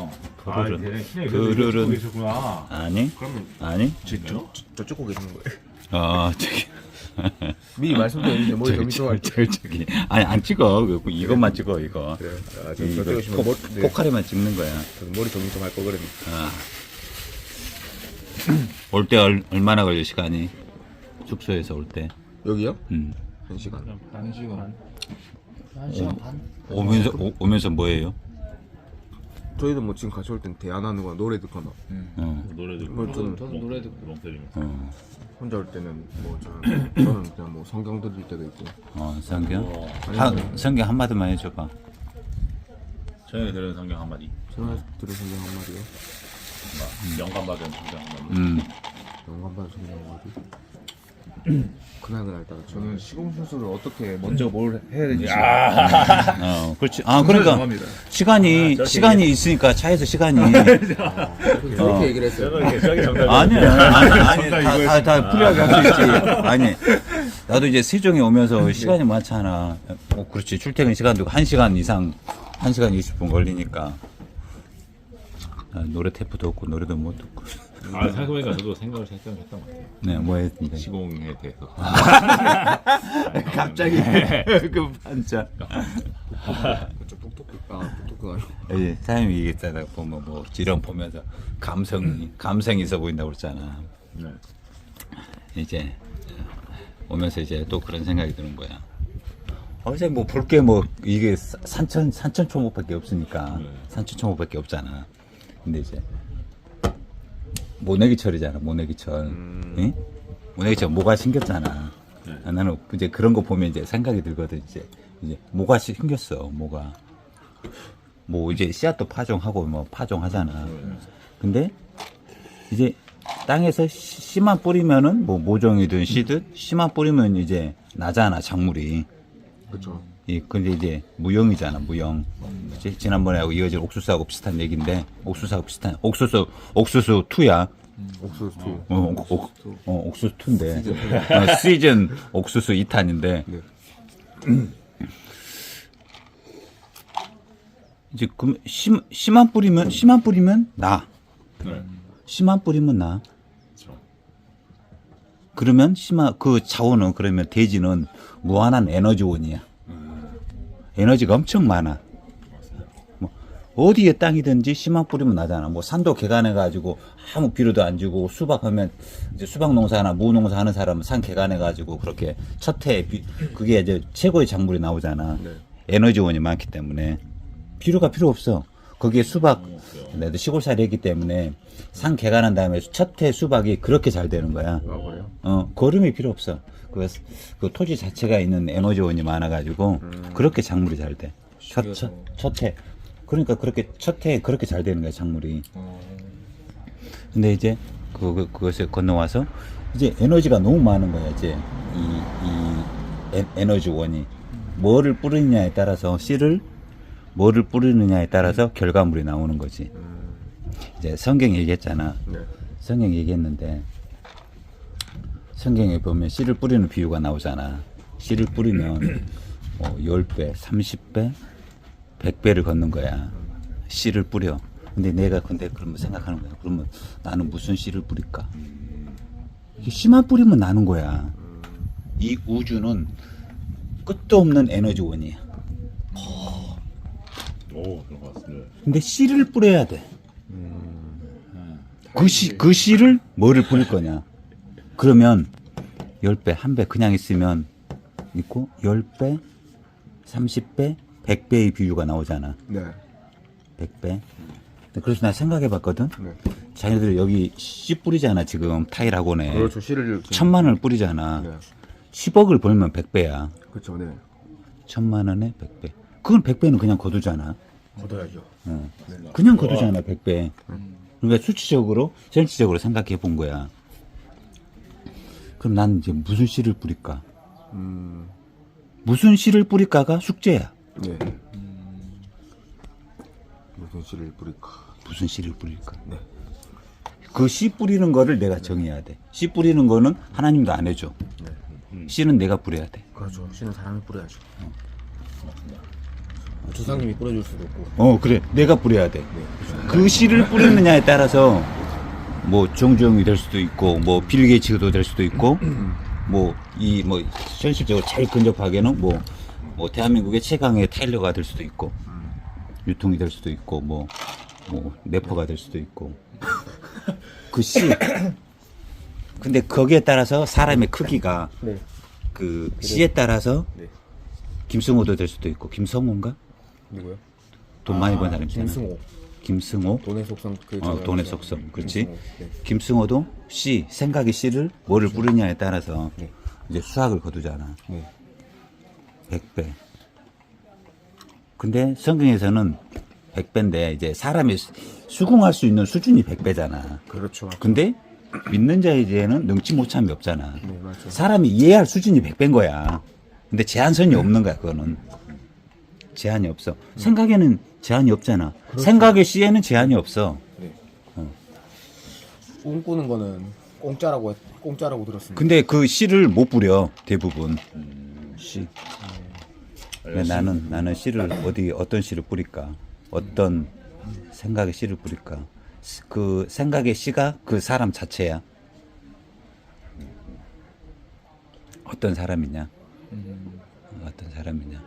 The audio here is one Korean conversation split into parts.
형. 그거를- 아, 걔네 그냥 그거를- 그거를 계셨구나. 아니 그러면 아니 진짜요? 저 찍고 계시는 거예요. 어 저기 미리 말씀드렸는데 머리 좀 저기 이동할 때. 저기 저기 아니 안 찍어 그- 이것만 찍어 이거 그래요. 아, 저 이거 저쪽에 오시면 포, 머리, 네, 포카리만 찍는 거야 저도 머리 정리 좀할 거거든요. 올때 얼마나 걸려 시간이 숙소에서 올 때 여기요? 음. 한 시간. 한 시간. 한 시간 반? 오면서 오, 오면서 뭐예요? 저희도 뭐 지금 같이 올 땐 대화하는 거나 노래 듣거나 어, 노래 듣고. 뭐 저는 노래 듣고 롱 때리면. 어, 혼자 올 때는 뭐 저는, 저는 그냥 뭐 성경 들을 때도 있고 어 성경 한, 성경 한마디만 해줘봐 저녁에 들은 성경 한마디. 저는 들은 성경 한 마디요. 영감 받은 성경 한마디. 음. 영감 받은 성경 한 마디. 그날 그날 따라 저는 시공 순서를 어떻게 먼저 뭘 해야 되는지 어, 그렇지. 아, 그러니까. 시간이 시간이 있으니까 차에서 시간이 그렇게 얘기를 했어요. 정답이. 아니야. 아니, 아니, 다, 다, 다 풀이하게 할 수 있지. 아니, 나도 이제 세종에 오면서 시간이 많잖아. 어, 그렇지. 출퇴근 시간도 1시간 이상, 1시간 20분 걸리니까. 아, 노래 테이프도 없고, 노래도 못 듣고. 아 생각해보니까 저도 생각을 살짝 했던 것 같아요. 네, 뭐 했는데. 시공에 대해서. 갑자기 그 반짝. 저 똑똑해. 아 똑똑해 아니고. 예, 사장님이 얘기했잖아. 보면 뭐, 지령 보면서 감성이, 감성이 있어 보인다고 그랬잖아. 네. 이제 오면서 이제 또 그런 생각이 드는 거야. 어제 뭐 볼 게 뭐 이게 사- 산천 산천 초목밖에 없으니까 네. 산천 초목밖에 없잖아. 근데 이제 모내기철이잖아. 모내기철. 응? 모내기철 모가 생겼잖아. 네. 아, 나는 이제 그런 거 보면 이제 생각이 들거든. 이제 이제 모가 생겼어. 모가 뭐 이제 씨앗도 파종하고 뭐 파종하잖아. 근데 이제 땅에서 씨- 씨만 뿌리면은 뭐 모종이든 씨든 씨만 뿌리면 이제 나잖아 작물이. 그렇죠. 이 근데 이제 무형이잖아 무형. 그치? 지난번에 하고 이어질 옥수수하고 비슷한 얘기인데 옥수수하고 비슷한 옥수수 옥수수 투야. 옥수수 투. 어, 옥, 옥, 어, 옥수수 투인데 어, 시즌 옥수수 2탄인데 네. 이제 그 씨, 씨만 뿌리면 씨만 뿌리면 나. 네. 씨만 뿌리면 나. 그렇죠. 그러면 심하 그 자원은 그러면 대지는 무한한 에너지원이야. 에너지가 엄청 많아. 뭐 어디에 땅이든지 씨만 뿌리면 나잖아. 뭐 산도 개간해 가지고 아무 비료도 안 주고 수박하면 이제 수박 농사나 무 농사 하는 사람은 산 개간해 가지고 그렇게 첫해 비- 그게 이제 최고의 작물이 나오잖아. 네. 에너지원이 많기 때문에 비료가 필요 없어. 거기에 수박 내도 시골 살이 했기 때문에 산 개간한 다음에 첫 해 수박이 그렇게 잘 되는 거야. 아? 어, 거름이 필요 없어. 그, 그 토지 자체가 있는 에너지원이 많아가지고, 그렇게 작물이 잘 돼. 첫, 첫, 첫 해. 그러니까 그렇게, 첫 해에 그렇게 잘 되는 거야, 작물이. 근데 이제, 그, 그, 그것을 건너와서, 이제 에너지가 너무 많은 거야, 이제. 이, 이, 에, 에너지원이. 뭐를 뿌리느냐에 따라서, 씨를 뭐를 뿌리느냐에 따라서 결과물이 나오는 거지. 이제 성경 얘기했잖아. 네. 성경 얘기했는데 성경에 보면 씨를 뿌리는 비유가 나오잖아. 씨를 뿌리면 뭐 10배, 30배, 100배를 걷는 거야. 씨를 뿌려. 근데 내가 근데 그러면 생각하는 거야. 그러면 나는 무슨 씨를 뿌릴까? 씨만 뿌리면 나는 거야. 이 우주는 끝도 없는 에너지원이야. 오 그런 것 같습니다. 근데 씨를 뿌려야 돼. 그 씨, 그 씨를 뭐를 뿌릴 거냐. 그러면 10배, 한 배 그냥 있으면 있고 10배, 30배, 100배의 비유가 나오잖아. 네. 100배. 그래서 나 생각해 봤거든. 네. 자기들 여기 씨 뿌리잖아, 지금 타일 학원에. 그렇죠. 씨를 천만 원을 뿌리잖아. 네. 10억을 벌면 100배야. 그렇죠. 네. 천만 원에 100배. 그건 100배는 그냥 거두잖아. 걷어야죠. 어. 그냥 거두잖아, 100배. 그러니까 수치적으로, 전체적으로 생각해 본 거야. 그럼 난 이제 무슨 씨를 뿌릴까? 음. 무슨 씨를 뿌릴까가 숙제야. 네. 무슨 씨를 뿌릴까? 무슨 씨를 뿌릴까? 네. 그 씨 뿌리는 거를 내가 정해야 돼. 씨 뿌리는 거는 하나님도 안 해줘. 씨는 내가 뿌려야 돼. 그렇죠. 씨는 사람이 뿌려야죠. 조상님이 뿌려줄 수도 있고. 어 그래 내가 뿌려야 돼. 그 씨를 뿌리느냐에 따라서 뭐 정주영이 될 수도 있고 뭐 빌 게이츠도 될 수도 있고 뭐 이 뭐 현실적으로 제일 근접하게는 뭐 뭐 대한민국의 최강의 타일러가 될 수도 있고 유통이 될 수도 있고 뭐 뭐 래퍼가 될 수도 있고 그 씨. 근데 거기에 따라서 사람의 크기가 네. 그 씨에 따라서 네. 김승호도 될 수도 있고 김성호인가 누구요? 돈 많이 번 사람 있잖아. 김승호. 김승호. 돈의 속성 그 어, 돈의. 속성. 그렇지. 김승호. 네. 김승호도 씨, 생각의 씨를 뭐를 뿌리냐에 따라서 네. 이제 수학을 거두잖아. 네. 100배. 근데 성경에서는 100배인데 이제 사람이 수- 수긍할 수 있는 수준이 100배잖아. 그렇죠. 근데 믿는 자에게는 능치 못함이 없잖아. 네, 맞죠. 사람이 이해할 수준이 100배인 거야. 근데 제한선이 없는 거야, 그거는. 제한이 없어. 생각에는 제한이 없잖아. 생각의 씨에는 제한이 없어. 네. 어. 꿈꾸는 거는 공짜라고 했- 공짜라고 들었습니다. 근데 그 씨를 못 뿌려, 대부분. 씨. 근데 나는, 나는 씨를 어디, 어떤 씨를 뿌릴까? 어떤 생각의 씨를 뿌릴까? 그 생각의 씨가 그 사람 자체야. 어떤 사람이냐? 어떤 사람이냐?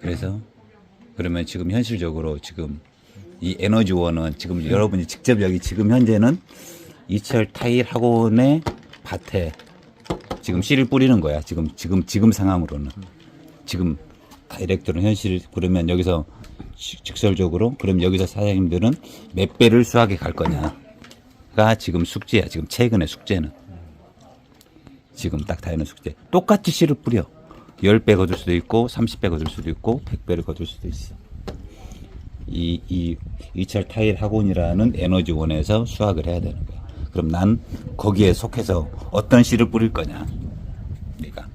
그래서 그러면 지금 현실적으로 지금 이 에너지원은 지금 여러분이 직접 여기 지금 현재는 이철 타일 학원의 밭에 지금 씨를 뿌리는 거야. 지금 지금 지금 상황으로는 지금 다이렉터는 현실 그러면 여기서 직- 직설적으로 그럼 여기서 사장님들은 몇 배를 수학에 갈 거냐가 지금 숙제야. 지금 최근의 숙제는 지금 딱 다이는 숙제. 똑같이 씨를 뿌려. 10배 거둘 수도 있고 30배 거둘 수도 있고 100배를 거둘 수도 있어. 이, 이, 이철 타일 학원이라는 에너지원에서 수학을 해야 되는 거야. 그럼 난 거기에 속해서 어떤 씨를 뿌릴 거냐. 네가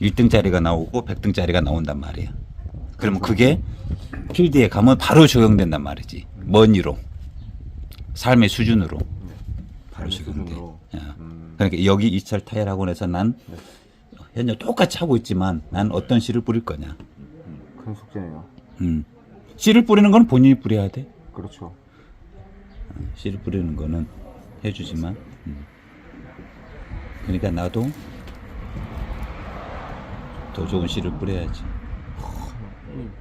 1등짜리가 나오고 100등짜리가 나온단 말이야. 그러면 그게 필드에 가면 바로 적용된단 말이지. 먼이로. 삶의 수준으로. 바로 적용돼. 야. 음. 그러니까 여기 이철 타일 학원에서 난 현재 똑같이 하고 있지만 난 어떤 씨를 뿌릴 거냐. 큰 숙제네요. 음. 씨를 뿌리는 건 본인이 뿌려야 돼. 그렇죠. 씨를 뿌리는 거는 해주지만. 음. 그러니까 나도 더 좋은 씨를 뿌려야지.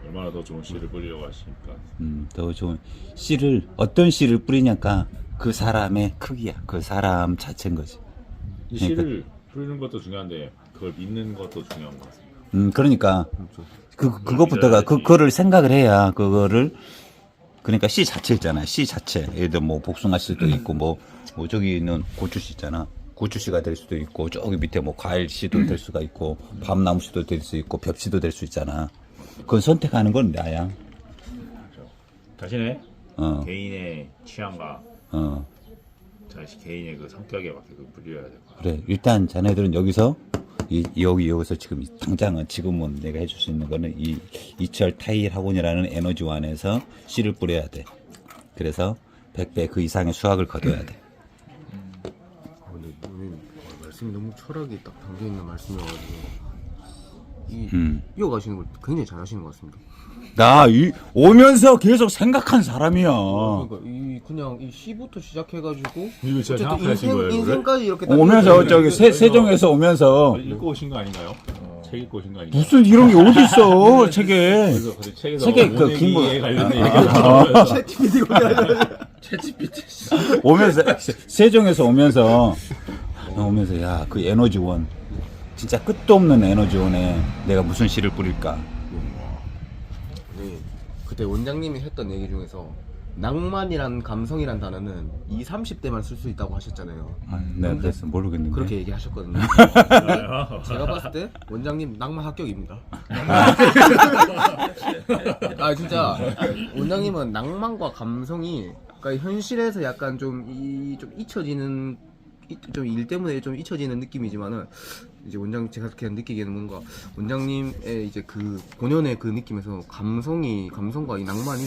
얼마나 더 좋은 씨를 뿌리려고 하십니까? 음, 더 좋은 씨를 어떤 씨를 뿌리냐가 그 사람의 크기야. 그 사람 자체인 거지. 이 씨를 뿌 리는 것도 중요한데 그걸 믿는 것도 중요한 것 같습니다. 음, 그러니까 그렇죠. 그 그것부터가 그 그거를 생각을 해야 그거를 그러니까 씨 자체 있잖아. 씨 자체. 예를 들어 뭐 복숭아 씨도 있고 뭐, 뭐 저기 있는 고추 씨 있잖아. 고추 씨가 될 수도 있고 저기 밑에 뭐 과일 씨도 될 수가 있고 밤나무 씨도 될 수 있고 벽 씨도 될 수 있잖아. 그건 선택하는 건 나야. 자신의 어. 개인의 취향과 어. 자신 개인의 그 성격에 맞게 그 뿌려야 될것 같아요. 그래. 일단 자네들은 여기서 이, 여기 여기서 지금 당장은 지금은 내가 해줄 수 있는 거는 이 이철 타일 학원이라는 에너지원에서 씨를 뿌려야 돼. 그래서 100배 그 이상의 수학을 거둬야 돼. 아, 근데 오늘 어, 말씀이 너무 철학이 딱 담겨 있는 말씀이어가지고 이 음. 이어가시는 걸 굉장히 잘하시는 것 같습니다. 나 이, 오면서 계속 생각한 사람이야. 그러니까 이 그냥 이 시부터 시작해가지고 이거 진짜 어쨌든 생각하신 인생 거예요? 인생까지 이렇게 딱 오면서 저기 세, 세종에서 오면서 읽고 오신 거 아닌가요? 책 읽고 오신 거 아닌가요? 무슨 이런 게 어디 있어 책에. 그래서 그 책에서 책에 그 모내기에 긴 거- 관련된 얘기가 나와요. 오면서 세- 세종에서 오면서 오면서 야 그 에너지원 진짜 끝도 없는 에너지원에 내가 무슨 씨를 뿌릴까? 네. 그때 원장님이 했던 얘기 중에서 낭만이란 감성이란 단어는 20, 30대만 쓸 수 있다고 하셨잖아요. 아, 내가 그래서 모르겠는데. 그렇게 얘기하셨거든요. 제가 봤을 때 원장님 낭만 합격입니다. 아 진짜 원장님은 낭만과 감성이 그러니까 현실에서 약간 좀이좀 잊혀지는 좀일 때문에 좀 잊혀지는 느낌이지만은 이제 원장 제가 그냥 느끼기에는 뭔가 원장님의 이제 그 본연의 그 느낌에서 감성이 감성과 이 낭만이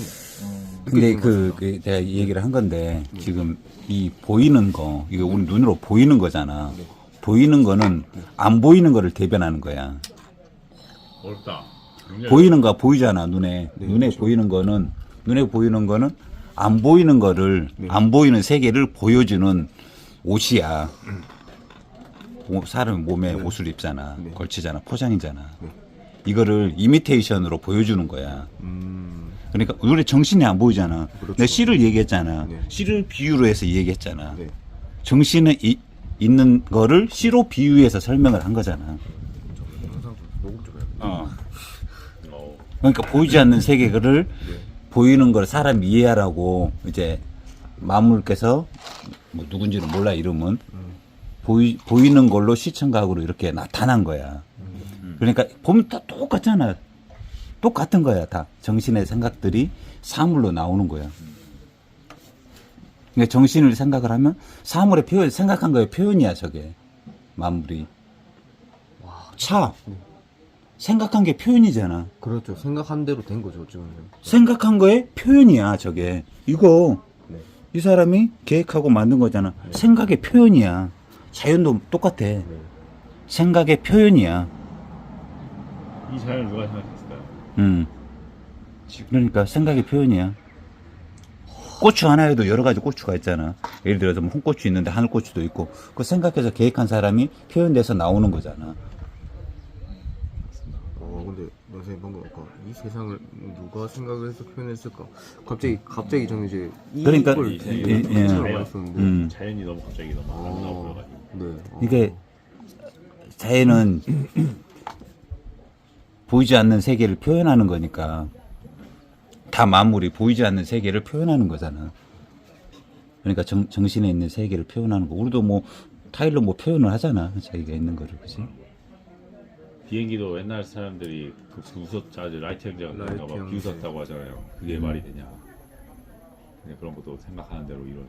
근데 느껴지는 것 그. 그 내가 이 얘기를 한 건데 지금 이 보이는 거 이거 우리 눈으로 보이는 거잖아. 보이는 거는 안 보이는 거를 대변하는 거야. 어렵다. 보이는 거 보이잖아 눈에 네, 눈에 그렇죠. 보이는 거는 눈에 보이는 거는 안 보이는 거를 네. 안 보이는 세계를 보여주는 옷이야. 오- 사람 몸에 옷을 입잖아, 네. 걸치잖아, 포장이잖아. 네. 이거를 이미테이션으로 보여주는 거야. 음. 그러니까 눈에 정신이 안 보이잖아. 그렇죠. 내가 씨를 얘기했잖아. 네. 씨를 비유로 해서 얘기했잖아. 네. 정신에 이- 있는 거를 씨로 비유해서 설명을 한 거잖아. 어, 그러니까 보이지 않는 세계를 네. 보이는 걸 사람 이해하라고 이제 마물께서 뭐 누군지는 몰라 이름은 보이 보이는 걸로 시청각으로 이렇게 나타난 거야. 그러니까 보면 다 똑같잖아. 똑같은 거야 다 정신의 생각들이 사물로 나오는 거야. 그러니까 정신을 생각을 하면 사물의 표현 생각한 거의 표현이야 저게 마물이. 차 생각한 게 표현이잖아. 그렇죠. 생각한 대로 된 거죠, 지금. 생각한 거의 표현이야, 저게. 이거, 네. 이 사람이 계획하고 만든 거잖아. 생각의 표현이야. 자연도 똑같아. 생각의 표현이야. 이 자연을 누가 생각했을까요? 음. 그러니까 생각의 표현이야. 고추 하나에도 여러 가지 고추가 있잖아. 예를 들어서 뭐 홍고추 있는데 하늘고추도 있고, 그 생각해서 계획한 사람이 표현돼서 나오는 거잖아. 어, 근데 선생님 방금 아까 이 세상을 누가 생각을 해서 표현했을까? 갑자기 갑자기 저는 이제 이 그러니까 걸 이- 되게 이- 예. 말했었는데. 음. 자연이 너무 갑자기 너무 아름다워 어, 보여가지고 네. 어. 이게 자연은 보이지 않는 세계를 표현하는 거니까 다 만물이 보이지 않는 세계를 표현하는 거잖아. 그러니까 정, 정신에 있는 세계를 표현하는 거. 우리도 뭐 타일로 뭐 표현을 하잖아. 자기가 있는 거를 그지? 비행기도 옛날 사람들이 그 부쉈자지 라이트 형제가 라이트 그런가 봐 형제. 비웃었다고 하잖아요 그게 말이 되냐 그냥 그런 것도 생각하는 대로 이런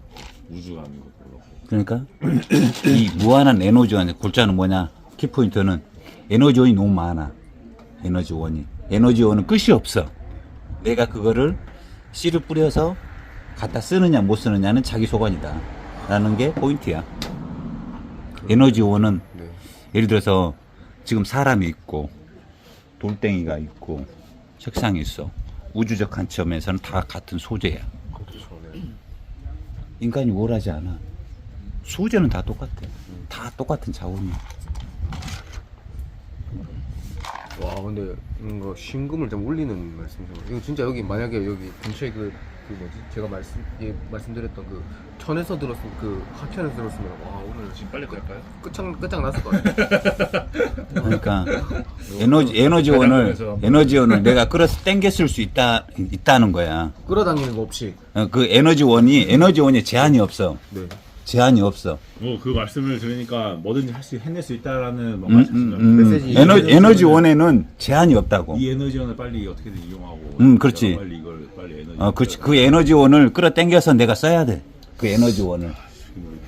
우주 가는 것도 그렇고 그러니까 이 무한한 에너지원 골자는 뭐냐? 키포인트는 에너지원이 너무 많아. 에너지원이. 에너지원은 끝이 없어. 내가 그거를 씨를 뿌려서 갖다 쓰느냐 못 쓰느냐는 자기 소관이다. 라는 게 포인트야. 에너지원은 네. 예를 들어서 지금 사람이 있고 돌덩이가 있고 책상이 있어. 우주적 관점에서는 다 같은 소재야. 인간이 우월하지 않아. 소재는 다 똑같아. 다 똑같은 자원이야. 와, 근데 뭔가 심금을 좀 울리는 말씀이죠. 이거 진짜 여기 만약에 여기 근처에 그, 그 뭐지? 제가 말씀 예, 말씀드렸던 그 천에서 들었으면 그 하천에서 들었으면 와 오늘 지금 빨리 갈까요? 끝장 끝장 났을 것 같아요. 그러니까 에너지 에너지원을. 에너지원을 내가 끌어서 땡겼을 수 있다 있다는 거야. 끌어당기는 거 없이. 어, 그 에너지원이 에너지원에 제한이 없어. 네. 제한이 없어. 뭐그 말씀을 들으니까 뭐든지 할 수 해낼 수 있다라는 뭐 음, 말씀이시죠 음, 음. 메시지. 에너 에너지원에는 제한이 없다고. 이 에너지원을 빨리 어떻게든 이용하고 음, 그렇지. 빨리 이걸 빨리 에너지 어, 그렇지. 그 에너지원을 끌어당겨서 내가 써야 돼. 그 에너지원을.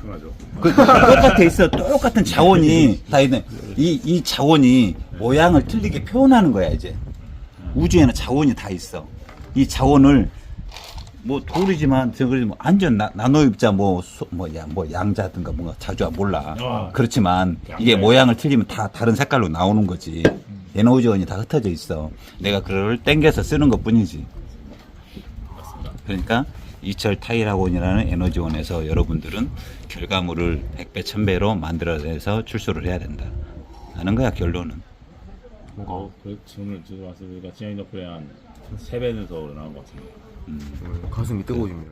편하죠 그 똑같아 있어. 똑같은 자원이 다 있네. 이, 이 자원이 모양을 틀리게 표현하는 거야, 이제. 우주에는 자원이 다 있어. 이 자원을 뭐 돌이지만 저거 뭐 안전 나, 나노 입자 뭐, 소- 뭐, 야, 뭐 양자든가 뭔가 자주 몰라. 아. 그렇지만 이게. 모양을 틀리면 다 다른 색깔로 나오는 거지. 에너지원이 다 흩어져 있어. 내가 그걸 땡겨서 쓰는 것 뿐이지. 그러니까 이철 타이라곤이라는 에너지원에서 여러분들은 결과물을 100배, 1000배로 만들어내서 출소를 해야 된다. 하는 거야, 결론은. 어, 그 오늘 저 말씀드리니까 지향이 덕분에 한 3배는 더 나온 것 같습니다 음, 가슴이 뜨거워집니다.